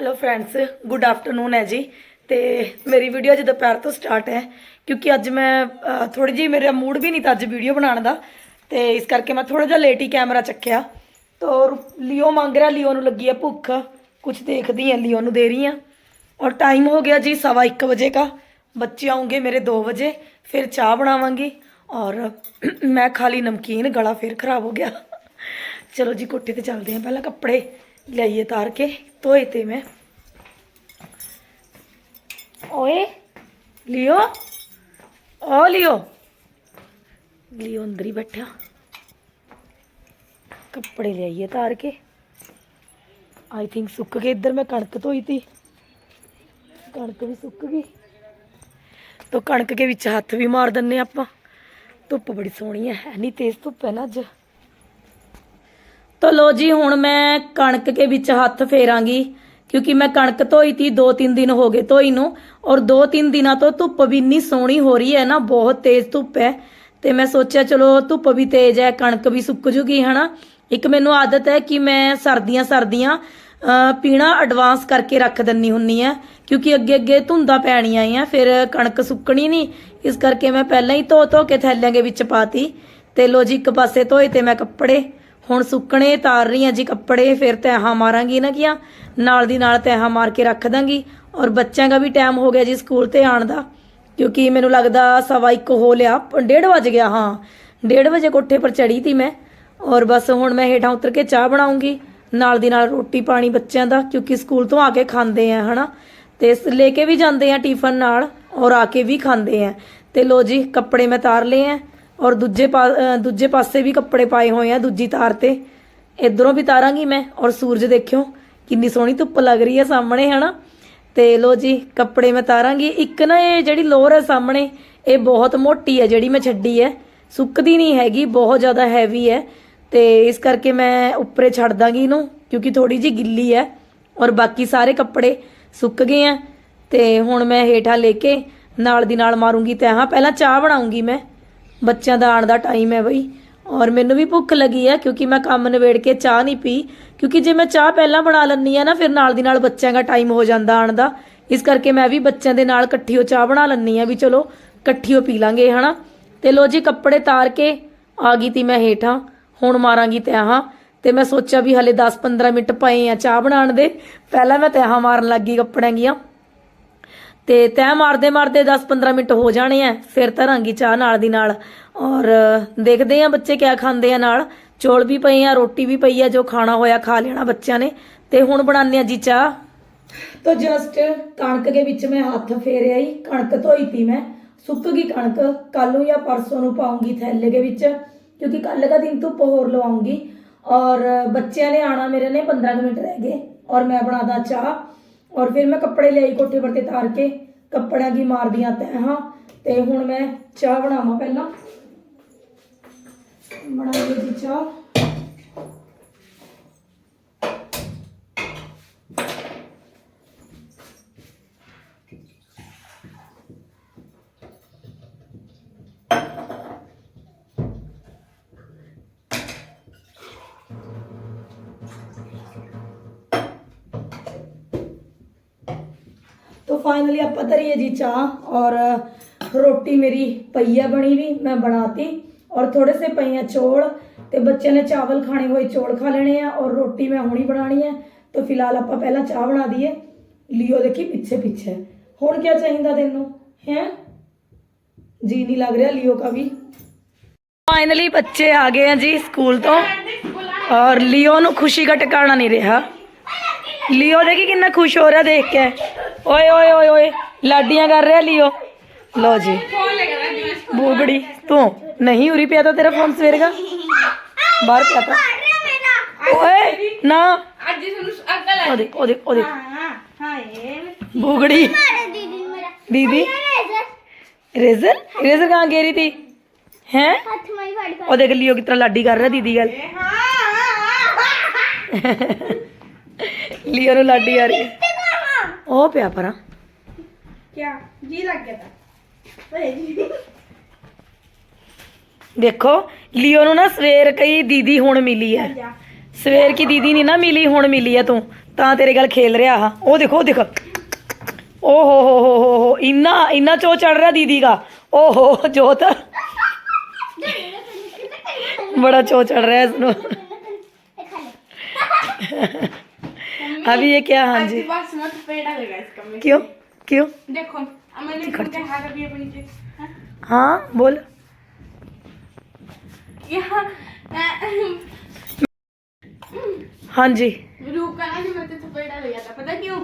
Hello friends good afternoon ਹੈ ਜੀ। ਤੇ ਮੇਰੀ ਵੀਡੀਓ ਅੱਜ ਦੁਪਹਿਰ ਤੋਂ ਸਟਾਰਟ ਹੈ, ਕਿਉਂਕਿ ਅੱਜ ਮੈਂ ਥੋੜੀ ਜੀ ਮੇਰਾ ਮੂਡ ਵੀ ਨਹੀਂ ਤਾਂ ਅੱਜ ਵੀਡੀਓ ਬਣਾਉਣ ਦਾ। ਤੇ ਇਸ ਕਰਕੇ ਮੈਂ ਥੋੜਾ ਜਿਹਾ ਲੇਟ ਹੀ ਕੈਮਰਾ ਚੱਕਿਆ। ਤੋ ਲਿਓ ਮੰਗ ਰਿਹਾ, ਲਿਓ ਨੂੰ ਲੱਗੀ ਹੈ ਭੁੱਖ। ਕੁਝ ਦੇਖਦੀ ਹਾਂ, ਲਿਓ ਨੂੰ ਦੇ ਰਹੀ ਹਾਂ। ਔਰ ਟਾਈਮ ਹੋ ਗਿਆ ਜੀ 1:15 ਵਜੇ ਦਾ ਬੱਚੇ ਆਉਂਗੇ ਮੇਰੇ 2 ਵਜੇ, ਫਿਰ ਚਾਹ ਬਣਾਵਾਂਗੀ। ਔਰ ਮੈਂ ਖਾਲੀ ਨਮਕੀਨ, ਗਲਾ ਫਿਰ ਖਰਾਬ ਹੋ ਗਿਆ। ਚਲੋ ਜੀ, ਕੋਠੇ ਤੇ ਚੱਲਦੇ ਹਾਂ। ਪਹਿਲਾਂ ਕੱਪੜੇ ਲਿਆਈਏ, ਤਾਰ ਕੇ। ोए थे मैं। ओए, लियो, ओ लियो। लियो अंदर ही बैठा। कपड़े ले आइए तार के। आई थिंक सुक गए, इधर मैं कणक धोई थी। कणक भी सुक गई। तो कणक के बिच हाथ भी मार दें आप। धुप बड़ी सोहनी है इन्नी तेज़ धुप है ना अच्छा ਤੋ ਲੋ ਜੀ, ਹੁਣ ਮੈਂ ਕਣਕ ਕੇ ਵਿੱਚ ਹੱਥ ਫੇਰਾਂਗੀ, ਕਿਉਂਕਿ ਮੈਂ ਕਣਕ ਧੋਈ ਤੀ 2-3 ਦਿਨ ਹੋ ਗਏ ਧੋਈ ਨੂੰ, ਔਰ 2-3 ਦਿਨਾਂ ਤੋਂ ਧੁੱਪ ਵੀ ਇੰਨੀ ਸੋਹਣੀ ਹੋ ਰਹੀ ਹੈ ਨਾ, ਬਹੁਤ ਤੇਜ਼ ਧੁੱਪ ਹੈ। ਤੇ ਮੈਂ ਸੋਚਿਆ, ਚਲੋ ਧੁੱਪ ਵੀ ਤੇਜ਼ ਹੈ, ਕਣਕ ਵੀ ਸੁੱਕ ਜੂਗੀ, ਹਨਾ? ਇੱਕ ਮੈਨੂੰ ਆਦਤ ਹੈ ਕਿ ਮੈਂ ਸਰਦੀਆਂ ਸਰਦੀਆਂ ਪੀਣਾ ਐਡਵਾਂਸ ਕਰਕੇ ਰੱਖ ਦਿੰਨੀ ਹੁੰਨੀ ਆ ਕਿਉਂਕਿ ਅੱਗੇ ਅੱਗੇ ਧੁੰਦਾਂ ਪੈਣੀਆਂ ਆ ਫਿਰ ਕਣਕ ਸੁੱਕਣੀ ਨਹੀਂ ਇਸ ਕਰਕੇ ਮੈਂ ਪਹਿਲਾਂ ਹੀ ਧੋ ਧੋ ਕੇ ਥੈਲਿਆਂ ਦੇ ਵਿੱਚ ਪਾਤੀ। ਤੇ ਲੋ ਜੀ, ਇੱਕ ਪਾਸੇ ਧੋਏ ਤੇ ਮੈਂ ਕੱਪੜੇ। ਹੁਣ ਸੁੱਕਣੇ ਤਾਰ ਰਹੀ ਹਾਂ ਜੀ ਕੱਪੜੇ, ਫਿਰ ਤੈਹਾਂ ਮਾਰਾਂਗੀ ਨਾ ਕੀਆਂ। ਨਾਲ ਦੀ ਨਾਲ ਤੈਹਾਂ ਮਾਰ ਕੇ ਰੱਖ ਦਾਂਗੀ। ਔਰ ਬੱਚਿਆਂ ਦਾ ਵੀ ਟਾਈਮ ਹੋ ਗਿਆ ਜੀ ਸਕੂਲ ਤੇ ਆਉਣ ਦਾ। ਕਿਉਂਕਿ ਮੈਨੂੰ ਲੱਗਦਾ ਸਵਾ ਇੱਕ ਹੋ ਲਿਆ। ਡੇਢ ਵਜ ਗਿਆ, ਹਾਂ। ਡੇਢ ਵਜੇ ਕੋਠੇ ਪਰ ਚੜੀ ਤੀ ਮੈਂ। ਔਰ ਬਸ ਹੁਣ ਮੈਂ ਹੇਠਾਂ ਉਤਰ ਕੇ ਚਾਹ ਬਣਾਉਂਗੀ। ਨਾਲ ਦੀ ਨਾਲ ਰੋਟੀ ਪਾਣੀ ਬੱਚਿਆਂ ਦਾ, ਕਿਉਂਕਿ ਸਕੂਲ ਤੋਂ ਆ ਕੇ ਖਾਂਦੇ ਆ, ਹਨਾ। ਤੇ ਸ- ਲੈ ਕੇ ਵੀ ਜਾਂਦੇ ਆ ਟਿਫਨ ਨਾਲ, ਔਰ ਆ ਕੇ ਵੀ ਖਾਂਦੇ ਆ। ਤੇ ਲੋ ਜੀ, ਕੱਪੜੇ ਮੈਂ ਤਾਰ ਲਏ ਆ। ਔਰ ਦੂਜੇ ਪਾ- ਦੂਜੇ ਪਾਸੇ ਵੀ ਕੱਪੜੇ ਪਾਏ ਹੋਏ ਆ ਦੂਜੀ ਤਾਰ ਤੇ। ਇਧਰੋਂ ਵੀ ਤਾਰਾਂਗੀ ਮੈਂ ਔਰ ਸੂਰਜ ਦੇਖਿਓ, ਕਿੰਨੀ ਸੋਹਣੀ ਧੁੱਪ ਲੱਗ ਰਹੀ ਹੈ ਸਾਹਮਣੇ, ਹਨਾ? ਤੇ ਲੋ ਜੀ, ਕੱਪੜੇ ਮੈਂ ਤਾਰਾਂਗੀ। ਇੱਕ ਨਾ ਇਹ ਜਿਹੜੀ ਲੋਅਰ ਹੈ ਸਾਹਮਣੇ, ਇਹ ਬਹੁਤ ਮੋਟੀ ਹੈ ਜਿਹੜੀ ਮੈਂ ਛੱਡੀ ਹੈ ਸੁੱਕਦੀ ਨਹੀਂ ਹੈਗੀ, ਬਹੁਤ ਜ਼ਿਆਦਾ ਹੈਵੀ ਹੈ ਤੇ ਇਸ ਕਰਕੇ ਮੈਂ ਉੱਪਰੇ ਛੱਡ ਦਾਂਗੀ ਇਹਨੂੰ, ਕਿਉਂਕਿ ਥੋੜੀ ਜਿਹੀ ਗਿੱਲੀ ਹੈ ਔਰ ਬਾਕੀ ਸਾਰੇ ਕੱਪੜੇ ਸੁੱਕ ਗਏ ਆ। ਤੇ ਹੁਣ ਮੈਂ ਹੇਠਾਂ ਲੈ ਕੇ ਨਾਲ ਦੀ ਨਾਲ ਮਾਰੂੰਗੀ ਤੇ ਹਾਂ ਪਹਿਲਾਂ ਚਾਹ ਬਣਾਉਂਗੀ ਮੈਂ। ਬੱਚਿਆਂ ਦਾ ਆਉਣ ਦਾ ਟਾਈਮ ਹੈ ਬਈ। ਔਰ ਮੈਨੂੰ ਵੀ ਭੁੱਖ ਲੱਗੀ ਹੈ ਕਿਉਂਕਿ ਮੈਂ ਕੰਮ ਨਿਬੇੜ ਕੇ ਚਾਹ ਨਹੀਂ ਪੀ। ਕਿਉਂਕਿ ਜੇ ਮੈਂ ਚਾਹ ਪਹਿਲਾਂ ਬਣਾ ਲੈਂਦੀ ਆ ਨਾ, ਫਿਰ ਨਾਲ ਦੀ ਨਾਲ ਬੱਚਿਆਂ ਦਾ ਟਾਈਮ ਹੋ ਜਾਂਦਾ ਆਉਣ ਦਾ। ਇਸ ਕਰਕੇ ਮੈਂ ਵੀ ਬੱਚਿਆਂ ਦੇ ਨਾਲ ਇਕੱਠੀਓ ਚਾਹ ਬਣਾ ਲੈਂਦੀ ਆ ਵੀ ਚਲੋ ਇਕੱਠੀਓ ਪੀ ਲਾਂਗੇ, ਹਨਾ? ਤੇ ਲੋ ਜੀ, ਕੱਪੜੇ ਤਾਰ ਕੇ ਆ ਗਈ ਤੀ ਮੈਂ ਹੇਠਾਂ। ਹੁਣ ਮਾਰਾਂਗੀ ਤਿਆਹਾਂ ਤੇ ਮੈਂ ਸੋਚਿਆ ਵੀ ਹਲੇ 10-15 ਮਿੰਟ ਪਏ ਆ ਚਾਹ ਬਣਾਉਣ ਦੇ। ਪਹਿਲਾਂ ਮੈਂ ਤਿਆਹਾਂ ਮਾਰਨ ਲੱਗੀ ਕੱਪੜਿਆਂ ਦੀਆਂ। ਤੇ ਤੈ ਮਾਰਦੇ ਮਾਰਦੇ 10-15 ਮਿੰਟ ਹੋ ਜਾਣੇ ਆ, ਫਿਰ ਧਰਾਂਗੀ ਚਾਹ ਨਾਲ ਦੀ ਨਾਲ। ਔਰ ਦੇਖਦੇ ਆ ਬੱਚੇ ਕਿਆ ਖਾਂਦੇ ਆ ਨਾਲ। ਚੌਲ ਵੀ ਪਏ ਆ, ਰੋਟੀ ਵੀ ਪਈ ਆ, ਜੋ ਖਾਣਾ ਹੋਇਆ ਖਾ ਲੈਣਾ ਬੱਚਿਆਂ ਨੇ। ਤੇ ਹੁਣ ਬਣਾਉਂਦੇ ਆ ਜੀ ਚਾਹ। ਤੋ ਜਸਟ ਕਣਕ ਦੇ ਵਿੱਚ ਮੈਂ ਹੱਥ ਫੇਰਿਆ ਹੀ ਕਣਕ ਧੋਈ ਪੀ ਮੈਂ। ਸੁੱਕ ਗਈ ਕਣਕ ਕੱਲ ਨੂੰ ਜਾਂ ਪਰਸੋਂ ਨੂੰ ਪਾਉਂਗੀ ਥੈਲੇ ਦੇ ਵਿੱਚ, ਕਿਉਂਕਿ ਕੱਲ ਦਾ ਦਿਨ ਧੁੱਪ ਹੋਰ ਲਵਾਉਂਗੀ। ਔਰ ਬੱਚਿਆਂ ਨੇ ਆਣਾ ਮੇਰੇ ਨੇ 15 ਮਿੰਟ ਰਹਿ ਗਏ। ਔਰ ਮੈਂ ਬਣਾਦਾ ਚਾਹ। ਔਰ ਫਿਰ ਮੈਂ ਕੱਪੜੇ ਲਿਆਈ ਕੋਠੇ ਪਰ ਤੇ ਤਾਰ ਕੇ, ਕੱਪੜਿਆਂ ਦੀ ਮਾਰਦੀਆਂ ਤੈਹਾਂ, ਤੇ ਹੁਣ ਮੈਂ ਚਾਹ ਬਣਾਵਾਂ ਪਹਿਲਾਂ। ਬਣਾਈਏ ਜੀ ਚਾਹ। तो फाइनली ਆਪਾਂ ਧਰੀਏ ਜੀ ਚਾਹ ਔਰ ਰੋਟੀ ਮੇਰੀ ਪਈਆ ਬਣੀ ਵੀ ਮੈਂ ਬਣਾਤੀ ਔਰ ਥੋੜੇ ਸੇ ਪਈਆ ਚੋਲ ਤੇ ਬੱਚੇ ਨੇ ਚਾਵਲ ਖਾਣੇ ਹੋਏ ਚੋਲ ਖਾ ਲੈਣੇ ਆ ਔਰ ਰੋਟੀ ਮੈਂ ਹੁਣੀ ਬਣਾਣੀ ਹੈ ਤਾਂ ਫਿਲਹਾਲ ਆਪਾਂ ਪਹਿਲਾਂ ਚਾਹ ਬਣਾ ਦਈਏ ਲਿਓ ਦੇਖੀ ਪਿੱਛੇ ਪਿੱਛੇ ਹੁਣ ਕੀ ਚਾਹੀਦਾ ਤੈਨੂੰ ਹੈ ਜੀ ਨਹੀਂ ਲੱਗ ਰਿਹਾ ਲਿਓ ਕਾ ਵੀ ਫਾਈਨਲੀ ਬੱਚੇ ਆ ਗਏ ਆ ਜੀ ਸਕੂਲ ਤੋਂ ਔਰ ਲਿਓ ਨੂੰ ਖੁਸ਼ੀ ਦਾ ਟਿਕਾਣਾ ਨਹੀਂ ਰਿਹਾ ਲਿਓ ਦੇਖੀ ਕਿੰਨਾ ਖੁਸ਼ ਹੋ ਰਿਹਾ ਦੇਖ ਕੇ ਓਏ ਓਏ ਓਏ ਓਏ ਲਾਡੀਆਂ ਕਰ ਰਿਹਾ ਲਿਓ। ਲੋ ਜੀ। ਬੂਬੜੀ ਤੂੰ ਨਹੀਂ ਉਰੀ ਪਿਆ ਤਾਂ ਤੇਰਾ ਫੋਨ ਸਵੇਰ ਦਾ? ਬਾਹਰ ਪਿਆ ਤਾਂ। ਓਏ ਨਾ। ਅੱਜ ਤੁਹਾਨੂੰ ਅਕਲ ਹਾਂ ਬੂਗੜੀ ਦੀਦੀ ਰੇਜ਼ਰ? ਰੇਜ਼ਰ ਕਹਾਂ ਗੇਰੀ ਥੀ ਹੈ? ਹੱਥ ਮਾਈ ਫੜ ਉਹ ਦੇਖ ਲਿਓ ਕਿਤਨਾ ਲਾਡੀ ਕਰ ਰਿਹਾ ਦੀਦੀ ਗੱਲ। ਲਿਓ ਨੂੰ ਲਾਡੀ ਆ ਰਹੀ ਹੈ। ਉਹ ਪਿਆ ਪਰਾਂ। ਕਿਆ? ਜੀ ਲੱਗ ਗਿਆ ਤਾਂ। ਓਏ ਜੀ। ਦੇਖੋ ਲਿਓ ਨੂੰ ਨਾ ਸਵੇਰ ਕਈ ਦੀਦੀ ਹੁਣ ਮਿਲੀ ਹੈ ਜਾ ਸਵੇਰ ਕੀ ਦੀਦੀ ਨਹੀਂ ਨਾ ਮਿਲੀ ਹੁਣ ਮਿਲੀ ਹੈ ਤੂੰ। ਤਾਂ ਤੇਰੇ ਗੱਲ ਖੇਲ ਰਿਹਾ ਆ ਉਹ ਦੇਖੋ ਉਹ ਦੇਖ। ਓ ਹੋ ਹੋ ਹੋ ਹੋ। ਹੋ ਇੰਨਾ ਇੰਨਾ ਚੋ ਚੜ ਰਿਹਾ ਦੀਦੀ ਦਾ। ਓ ਹੋ ਜੋਤ। ਬੜਾ ਚੋ ਚੜ ਰਿਹਾ ਇਸ ਨੂੰ। अभी ये क्या? हाँ जी। तो क्यों? क्यों? देखो अमन तो हाँ? हाँ? बोल। हाँ जी। रूप का ना मैं तो पेड़ा लग गया था। पता क्यों?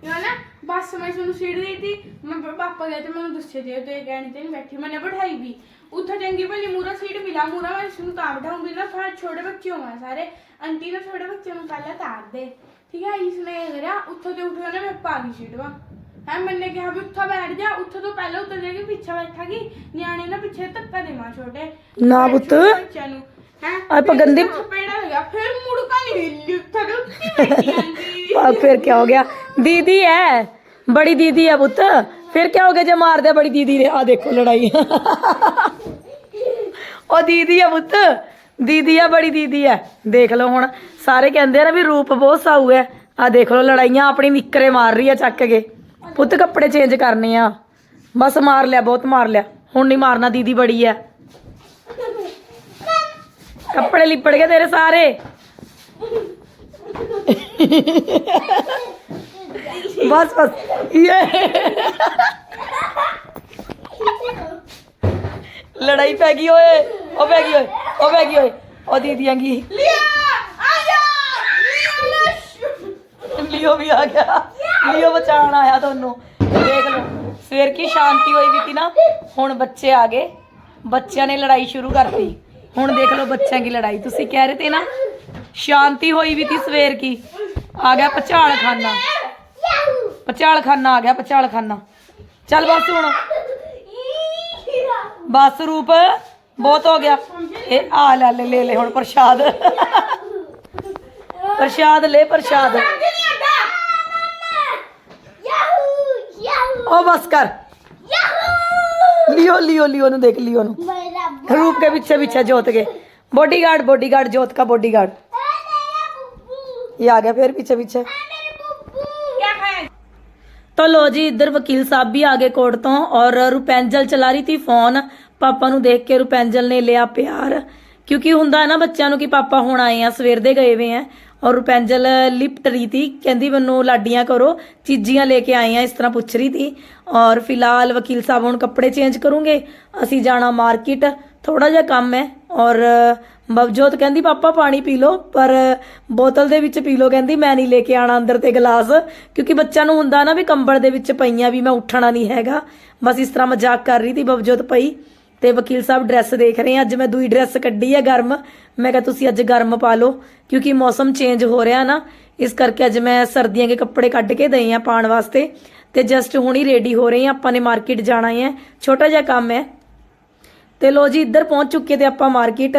क्यों ना बस समय से सीट गई थी मैं पापा गए थे मैंने दूसरे दिए तो एक घंटे तो बैठी। मैंने बैठाई भी। ਉੱਥੇ ਚੰਗੀ ਭਲੀ ਮੂਰਾ ਸੀਟ ਮਿਲਾ ਮੂਰਾ ਮੈਂ ਇਸ ਤਾਂ ਬਿਠਾਉਂਗੀ ਨਾ ਸਾਰੇ ਛੋਟੇ ਬੱਚੇ ਹੋਣਾ ਸਾਰੇ। ਆਂਟੀ ਨੇ ਛੋਟੇ ਬੱਚੇ ਨੂੰ ਪਹਿਲਾਂ ਤਾਰ ਦੇ। ਠੀਕ ਹੈ ਇਸ ਨੇ ਇਹ ਕਰਿਆ ਤੇ ਉੱਠਿਆ ਨਾ ਮੈਂ ਪਾਗੀ ਸੀਟ ਵਾ ਹੈ ਮੈਨੇ ਕਿਹਾ ਵੀ ਉੱਥੇ ਬੈਠ ਜਾ ਉੱਥੇ ਤੋਂ ਪਹਿਲਾਂ ਉੱਤਰ ਜਾ ਕੇ ਪਿੱਛੇ ਬੈਠਾਗੀ ਨਿਆਣੇ ਨਾ ਪਿੱਛੇ ਧੱਕਾ ਦੇਵਾ ਛੋਟੇ। ਨਾ ਪੁੱਤ। ਨੂੰ। ਹੈ ਆਪਾਂ ਗੰਦੇ ਪੇੜਾ ਲਗਾ ਫਿਰ ਮੁੜਕਾ ਨਹੀਂ ਹਿੱਲੀ ਉੱਥੇ ਤੋਂ ਉੱਠੀ ਬੈਠੀ ਆਂਟੀ। ਫਿਰ ਕੀ ਹੋ ਗਿਆ? ਦੀਦੀ ਹੈ ਬੜੀ ਦੀਦੀ ਹੈ ਪੁੱਤ। ਫਿਰ ਕੀ ਹੋ ਗਿਆ ਜੇ ਮਾਰਦੇ ਬੜੀ ਦੀਦੀ ਨੇ? ਆ ਦੇਖੋ ਲੜਾਈ। ਉਹ ਦੀਦੀ ਆ ਪੁੱਤ। ਦੀਦੀ ਆ, ਬੜੀ ਦੀਦੀ ਆ। ਦੇਖ ਲਓ ਹੁਣ। ਸਾਰੇ ਕਹਿੰਦੇ ਆ ਨਾ ਵੀ ਰੂਪ ਬਹੁਤ ਸਾਊ ਹੈ। ਆ ਦੇਖ ਲਓ ਲੜਾਈਆਂ ਆਪਣੀ ਨਿੱਕਰੇ ਮਾਰ ਰਹੀ ਆ ਚੱਕ ਕੇ। ਪੁੱਤ ਕੱਪੜੇ ਚੇਂਜ ਕਰਨੇ ਆ। ਬਸ ਮਾਰ ਲਿਆ, ਬਹੁਤ ਮਾਰ ਲਿਆ। ਹੁਣ ਨਹੀਂ ਮਾਰਨਾ, ਦੀਦੀ ਬੜੀ ਆ। ਕੱਪੜੇ ਲਿਪੜ ਗਏ ਤੇਰੇ ਸਾਰੇ। बस बस। ये। लड़ाई पै गई ओए ओ पै गई ओए ओ पै गई ओए ओ दीदियाँ की लियो भी आ गया। लियो बचाना आया थोनू देख लो सवेर की शांति हुई भी थी ना हूँ बच्चे आ गए। बच्चों ने लड़ाई शुरू कर दी हूँ देख लो बच्चों की लड़ाई। तुम कह रहे थे ना शांति हुई भी थी सवेर की। आ गया पचाड़ खाना। ਗਿਆ ਪਚਾਲ ਖਾਨਾ ਪਚਾਲ ਖਾਨਾ ਆ ਗਿਆ ਪਚਾਲ ਖਾਨਾ ਚੱਲ ਬਸ ਹੁਣ ਬਸ ਰੂਪ ਬਹੁਤ ਹੋ ਗਿਆ ਇਹ ਆ ਲੈ ਲੈ ਲੈ ਲੈ ਹੁਣ ਪ੍ਰਸ਼ਾਦ ਪ੍ਰਸ਼ਾਦ ਲੈ ਪ੍ਰਸ਼ਾਦ ਉਹ ਬਸ ਕਰ लियो लियो लियो नु देख लियो नु रूप के पीछे पीछे जोत के बॉडीगार्ड बॉडीगार्ड जोत का बॉडीगार्ड ये आ गया फिर पीछे पीछे क्या खाया ਤਾਂ ਲੋ ਜੀ, ਇੱਧਰ ਵਕੀਲ ਸਾਹਿਬ ਵੀ ਆ ਗਏ ਕੋਰਟ ਤੋਂ ਔਰ ਰੁਪੈਂਜਲ ਚਲਾ ਰਹੀ ਸੀ ਫੋਨ। ਪਾਪਾ ਨੂੰ ਦੇਖ ਕੇ ਰੁਪੈਂਜਲ ਨੇ ਲਿਆ ਪਿਆਰ। ਕਿਉਂਕਿ ਹੁੰਦਾ ਨਾ ਬੱਚਿਆਂ ਨੂੰ ਕਿ ਪਾਪਾ ਹੁਣ ਆਏ ਆ, ਸਵੇਰ ਦੇ ਗਏ ਵੇ ਆ। ਔਰ ਰੁਪੈਂਜਲ ਲਿਪਟ ਰਹੀ ਤੀ ਕਹਿੰਦੀ ਮੈਨੂੰ ਲਾਡੀਆਂ ਕਰੋ, ਚੀਜ਼ੀਆਂ ਲੈ ਕੇ ਆਏ ਆ, ਇਸ ਤਰ੍ਹਾਂ ਪੁੱਛ ਰਹੀ ਤੀ ਔਰ ਫਿਲਹਾਲ ਵਕੀਲ ਸਾਹਿਬ ਹੁਣ ਕੱਪੜੇ ਚੇਂਜ ਕਰੂੰਗੇ, ਅਸੀਂ ਜਾਣਾ ਮਾਰਕੀਟ ਥੋੜਾ ਜਿਹਾ ਕੰਮ ਹੈ। ਔਰ ਬਵਜੋਤ ਕਹਿੰਦੀ, ਪਾਪਾ, ਪਾਣੀ ਪੀ ਲਓ। ਪਰ ਬੋਤਲ ਦੇ ਵਿੱਚ ਪੀ ਲਓ। ਕਹਿੰਦੀ, ਮੈਂ ਨਹੀਂ ਲੈ ਕੇ ਆਣਾ ਅੰਦਰ ਤੇ ਗਲਾਸ, ਕਿਉਂਕਿ ਬੱਚਿਆਂ ਨੂੰ ਹੁੰਦਾ ਨਾ ਵੀ ਕੰਬਲ ਦੇ ਵਿੱਚ ਪਈਆਂ ਵੀ ਮੈਂ ਉੱਠਣਾ ਨਹੀਂ ਹੈਗਾ। ਬਸ ਇਸ ਤਰ੍ਹਾਂ ਮਜ਼ਾਕ ਕਰ ਰਹੀ ਸੀ ਬਵਜੋਤ ਪਈ ਤੇ ਵਕੀਲ ਸਾਹਿਬ ਡਰੈਸ ਦੇਖ ਰਹੇ ਆ। ਅੱਜ ਮੈਂ ਦੂਈ ਡਰੈਸ ਕੱਢੀ ਹੈ ਗਰਮ। ਮੈਂ ਕਿਹਾ, ਤੁਸੀਂ ਅੱਜ ਗਰਮ ਪਾ ਲਓ, ਕਿਉਂਕਿ ਮੌਸਮ ਚੇਂਜ ਹੋ ਰਿਹਾ ਨਾ। ਇਸ ਕਰਕੇ ਅੱਜ ਮੈਂ ਸਰਦੀਆਂ ਦੇ ਕੱਪੜੇ ਕੱਢ ਕੇ ਦਈ ਆ ਪਾਣ ਵਾਸਤੇ ਤੇ ਜਸਟ ਹੁਣ ਹੀ ਰੈਡੀ ਹੋ ਰਹੇ ਆ। ਆਪਾਂ ਨੇ ਮਾਰਕੀਟ ਜਾਣਾ ਹੈ। ਛੋਟਾ ਜਿਹਾ ਕੰਮ ਹੈ। ਤੇ ਲੋ ਜੀ ਇੱਧਰ ਪਹੁੰਚ ਚੁੱਕੇ ਤੇ ਆਪਾਂ ਮਾਰਕੀਟ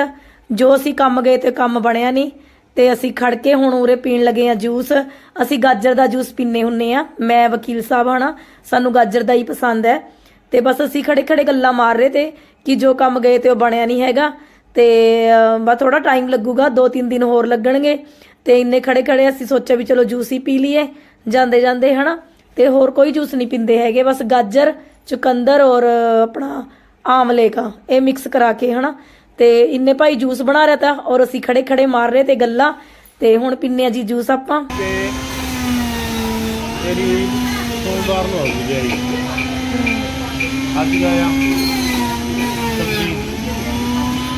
ਜੋ ਅਸੀਂ ਕੰਮ ਗਏ ਤੇ ਕੰਮ ਬਣਿਆ ਨਹੀਂ ਤੇ ਅਸੀਂ ਖੜ ਕੇ ਹੁਣ ਉਰੇ ਪੀਣ ਲੱਗੇ ਆ ਜੂਸ ਅਸੀਂ ਗਾਜਰ ਦਾ ਜੂਸ ਪੀਨੇ ਹੁੰਨੇ ਆ ਮੈਂ ਵਕੀਲ ਸਾਹਿਬ ਹਨਾ ਸਾਨੂੰ ਗਾਜਰ ਦਾ ਹੀ ਪਸੰਦ ਹੈ। ਤੇ ਬਸ ਅਸੀਂ ਖੜੇ ਖੜੇ ਗੱਲਾਂ ਮਾਰ ਰਹੇ ਤੇ ਕਿ ਜੋ ਕੰਮ ਗਏ ਤੇ ਉਹ ਬਣਿਆ ਨਹੀਂ ਹੈਗਾ। ਤੇ ਅਹ, ਬਸ ਥੋੜਾ ਟਾਈਮ ਲੱਗੂਗਾ 2-3 ਦਿਨ ਹੋਰ ਲੱਗਣਗੇ। ਤੇ ਇੰਨੇ ਖੜੇ ਖੜੇ ਅਸੀਂ ਸੋਚਿਆ ਵੀ ਚਲੋ ਜੂਸ ਹੀ ਪੀ ਲਈਏ ਜਾਂਦੇ ਜਾਂਦੇ ਹਨਾ। ਤੇ ਹੋਰ ਕੋਈ ਜੂਸ ਨਹੀਂ ਪੀਂਦੇ ਹੈਗੇ ਬਸ ਗਾਜਰ ਚੁਕੰਦਰ ਔਰ ਆਪਣਾ ਆਮਲੇ ਕਾ ਇਹ ਮਿਕਸ ਕਰਾ ਕੇ, ਹਨਾ? ਤੇ ਇੰਨੇ ਭਾਈ ਜੂਸ ਬਣਾ ਰਿਹਾ ਤਾ, ਔਰ ਅਸੀਂ ਖੜੇ ਖੜੇ ਮਾਰ ਰਹੇ ਤੇ ਗੱਲਾਂ, ਤੇ ਹੁਣ ਪੀਨੇ ਆ ਜੀ ਜੂਸ ਆਪਾਂ। ਤੇ ਤੇਰੀ ਸੋਮਵਾਰ ਨੂੰ ਆਉਗੀ ਜਾਈ ਅੱਜ ਗਿਆ ਸਬਜ਼ੀ।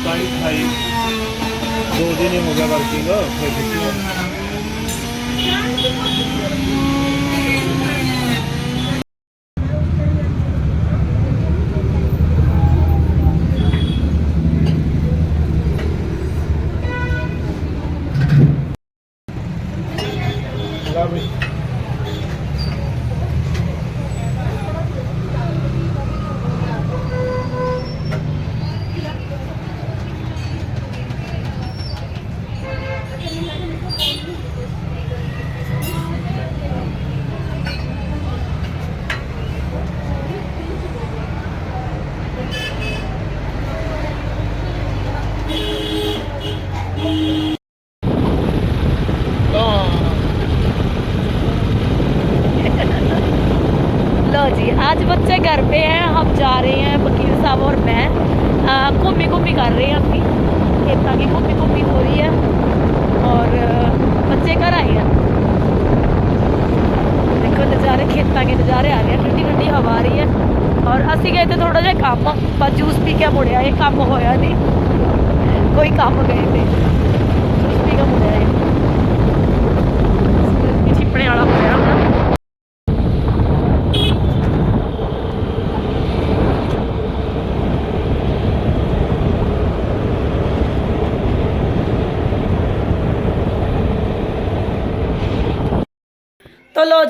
ਕਾਈ ਖਾਈ। ਦੋ ਦਿਨ ਹੋ ਗਿਆ ਵਰਕਿੰਗ, ਫਿਰ ਛੁੱਟੀ आज बच्चे घर पे हैं हम जा रहे हैं वकील साहब और मैं अ, घूमी घूमी कर रहे हैं अपनी खेतों की घूमी घूमी हो रही है और अ, बच्चे घर आए हैं ਦੇਖੋ ਨਜ਼ਾਰੇ ਖੇਤਾਂ ਦੇ ਨਜ਼ਾਰੇ ਆ ਰਹੇ ਆ ਠੰਡੀ ਠੰਡੀ ਹਵਾ ਆ ਰਹੀ ਹੈ ਔਰ ਅਸੀਂ ਗਏ ਤੇ ਥੋੜਾ ਜਿਹਾ ਕੰਮ ਬਸ ਜੂਸ ਪੀ ਕੇ ਮੁੜਿਆ ਇਹ ਕੰਮ ਹੋਇਆ ਨਹੀਂ ਕੋਈ ਕੰਮ ਗਏ ਤੇ ਜੂਸ ਪੀ ਕੇ ਮੁੜਿਆ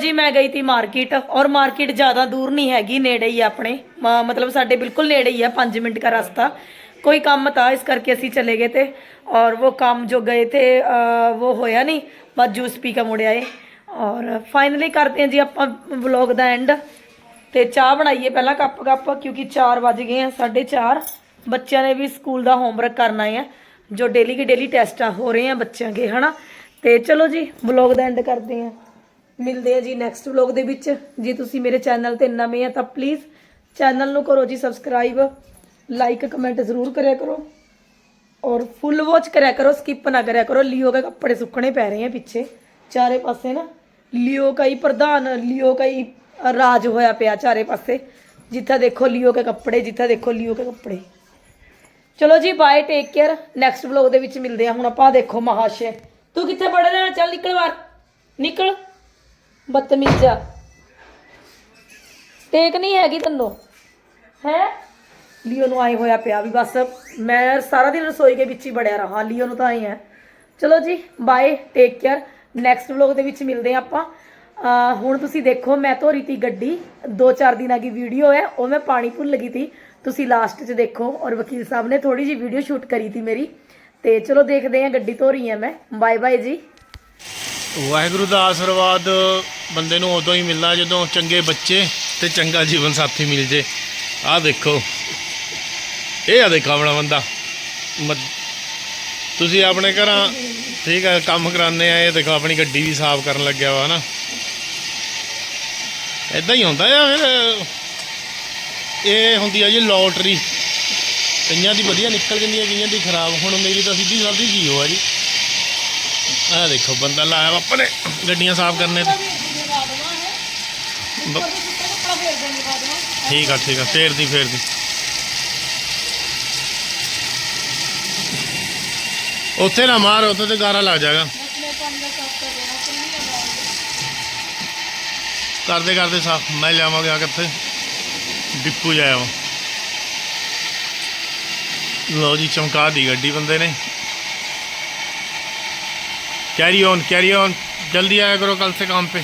तो लो जी मैं गई थी मार्केट और मार्केट ज़्यादा दूर नहीं हैगी नेड़े ही है अपने म- मतलब साढ़े बिल्कुल नेड़े ही है पाँच मिनट का रास्ता कोई काम था इस करके ਅਸੀਂ चले गए थे और वो काम जो गए थे अ, वो होया नहीं बस जूस पी के मुड़े आए और फाइनली करते हैं जी ਆਪਾਂ ਵਲੌਗ ਦਾ ਐਂਡ ਤੇ ਚਾਹ ਬਣਾਈਏ ਪਹਿਲਾਂ ਕੱਪ ਕੱਪ ਕਿਉਂਕਿ 4 ਵਜ ਗਏ ਆ 4:30 ਬੱਚਿਆਂ ਨੇ ਵੀ ਸਕੂਲ ਦਾ ਹੋਮਵਰਕ ਕਰਨਾ ਹੈ ਜੋ ਡੇਲੀ ਕੇ ਡੇਲੀ ਟੈਸਟ ਹੋ ਰਹੇ ਆ ਬੱਚਿਆਂ ਕੇ ਹਨਾ ਤੇ ਚਲੋ ਜੀ ਵਲੌਗ ਦਾ ਐਂਡ ਕਰਦੇ ਆ ਮਿਲਦੇ ਆ ਜੀ ਨੈਕਸਟ ਵਲੌਗ ਦੇ ਵਿੱਚ। ਜੇ ਤੁਸੀਂ ਮੇਰੇ ਚੈਨਲ ਤੇ ਨਵੇਂ ਆ ਤਾਂ ਪਲੀਜ਼ ਚੈਨਲ ਨੂੰ ਕਰੋ ਜੀ ਸਬਸਕ੍ਰਾਈਬ ਲਾਈਕ ਕਮੈਂਟ ਜ਼ਰੂਰ ਕਰਿਆ ਕਰੋ। ਔਰ ਫੁੱਲ ਵਾਚ ਕਰਿਆ ਕਰੋ ਸਕਿਪ ਨਾ ਕਰਿਆ ਕਰੋ। ਲਿਓ ਕੇ ਕੱਪੜੇ ਸੁੱਕਣੇ ਪੈ ਰਹੇ ਆ ਪਿੱਛੇ। ਚਾਰੇ ਪਾਸੇ ਨਾ ਲਿਓ ਕਈ ਪ੍ਰਧਾਨ, ਲਿਓ ਕਈ ਰਾਜ ਹੋਇਆ ਪਿਆ ਚਾਰੇ ਪਾਸੇ। ਜਿੱਥੇ ਦੇਖੋ ਲਿਓ ਕੇ ਕੱਪੜੇ, ਜਿੱਥੇ ਦੇਖੋ ਲਿਓ ਕੇ ਕੱਪੜੇ। ਚਲੋ ਜੀ bye take care next vlog ਦੇ ਵਿੱਚ ਮਿਲਦੇ ਆ। ਹੁਣ ਆਪਾਂ ਦੇਖੋ ਮਹਾਸ਼ੇ। ਤੂੰ ਕਿੱਥੇ ਪੜ ਰਿਹਾ? ਚੱਲ ਨਿਕਲ ਬਾਹਰ। ਨਿਕਲ। ਬਦਤਮੀਜ਼ਾ ਟੇਕ ਨਹੀਂ ਹੈਗੀ ਤੈਨੂੰ। ਹੈ? ਲੀਓ ਨੂੰ ਆਏ ਹੋਇਆ ਪਿਆ ਵੀ ਬਸ ਮੈਂ ਸਾਰਾ ਦਿਨ ਰਸੋਈ ਦੇ ਵਿੱਚ ਹੀ ਬੜਿਆ ਰਹਾ। ਲੀਓ ਨੂੰ ਤਾਂ ਆਏ ਹੈ ਚਲੋ ਜੀ bye take care next vlog ਦੇ ਵਿੱਚ ਮਿਲਦੇ ਹਾਂ ਆਪਾਂ। ਹੁਣ ਤੁਸੀਂ ਦੇਖੋ, ਮੈਂ ਧੋ ਰਹੀ ਤੀ ਗੱਡੀ। 2-4 ਦਿਨਾਂ ਦੀ ਵੀਡੀਓ ਹੈ, ਉਹ ਮੈਂ ਪਾਣੀ ਭੁੱਲ ਗਈ ਤੀ। ਤੁਸੀਂ ਲਾਸਟ 'ਚ ਦੇਖੋ ਔਰ ਵਕੀਲ ਸਾਹਿਬ ਨੇ ਥੋੜੀ ਜੀ ਵੀਡੀਓ ਸ਼ੂਟ ਕਰੀ ਤੀ ਮੇਰੀ। ਤੇ ਚਲੋ ਦੇਖਦੇ ਹਾਂ ਗੱਡੀ ਧੋ ਰਹੀ ਹਾਂ ਮੈਂ। ਬਾਏ ਬਾਏ ਜੀ। ਵਾਹਿਗੁਰੂ ਦਾ ਆਸ਼ੀਰਵਾਦ ਬੰਦੇ ਨੂੰ ਉਦੋਂ ਹੀ ਮਿਲਦਾ ਜਦੋਂ ਚੰਗੇ ਬੱਚੇ ਤੇ ਚੰਗਾ ਜੀਵਨ ਸਾਥੀ ਮਿਲ ਜੇ। ਆਹ ਦੇਖੋ। ਇਹ ਆ ਦੇਖੋ ਆਪਣਾ ਬੰਦਾ। ਮ- ਤੁਸੀਂ ਆਪਣੇ ਘਰਾਂ ਠੀਕ ਆ, ਕੰਮ ਕਰਾਉਂਦੇ ਆ, ਇਹ ਦੇਖੋ ਆਪਣੀ ਗੱਡੀ ਵੀ ਸਾਫ਼ ਕਰਨ ਲੱਗਿਆ ਵਾ ਨਾ ਇਦਾਂ ਹੀ ਹੁੰਦਾ ਆ ਫਿਰ। ਇਹ ਹੁੰਦੀ ਆ ਜੀ ਲੋਟਰੀ। ਕਈਆਂ ਦੀ ਵਧੀਆ ਨਿਕਲ ਜਾਂਦੀ ਹੈ ਕਈਆਂ ਦੀ ਖਰਾਬ। ਹੁਣ ਮੇਰੀ ਤਾਂ ਸਿੱਧੀ ਸਾਦੀ ਜੀ ਹੋ ਆ ਜੀ। ਆ ਦੇਖੋ ਬੰਦਾ ਲਾਇਆ ਵਾ ਆਪਣੇ ਗੱਡੀਆਂ ਸਾਫ਼ ਕਰਨੇ ਤੇ। ਠੀਕ ਆ ਠੀਕ ਆ ਫੇਰਦੀ ਫੇਰਦੀ। ਉੱਥੇ ਨਾ ਮਾਰ ਉੱਥੇ ਤੇ ਗਾਰਾ ਲੱਗ ਜਾਏਗਾ। ਕਰਦੇ ਕਰਦੇ ਸਾਫ਼। ਮੈਂ ਲਿਆਵਾਂਗੇ ਆ ਕਿੱਥੇ ਡਿਪੂ ਜਾਇਆ ਲਓ ਜੀ ਚਮਕਾ ਦੀ ਗੱਡੀ ਬੰਦੇ ਨੇ। कैरी ऑन कैरी ऑन जल्दी आया करो कल से काम पे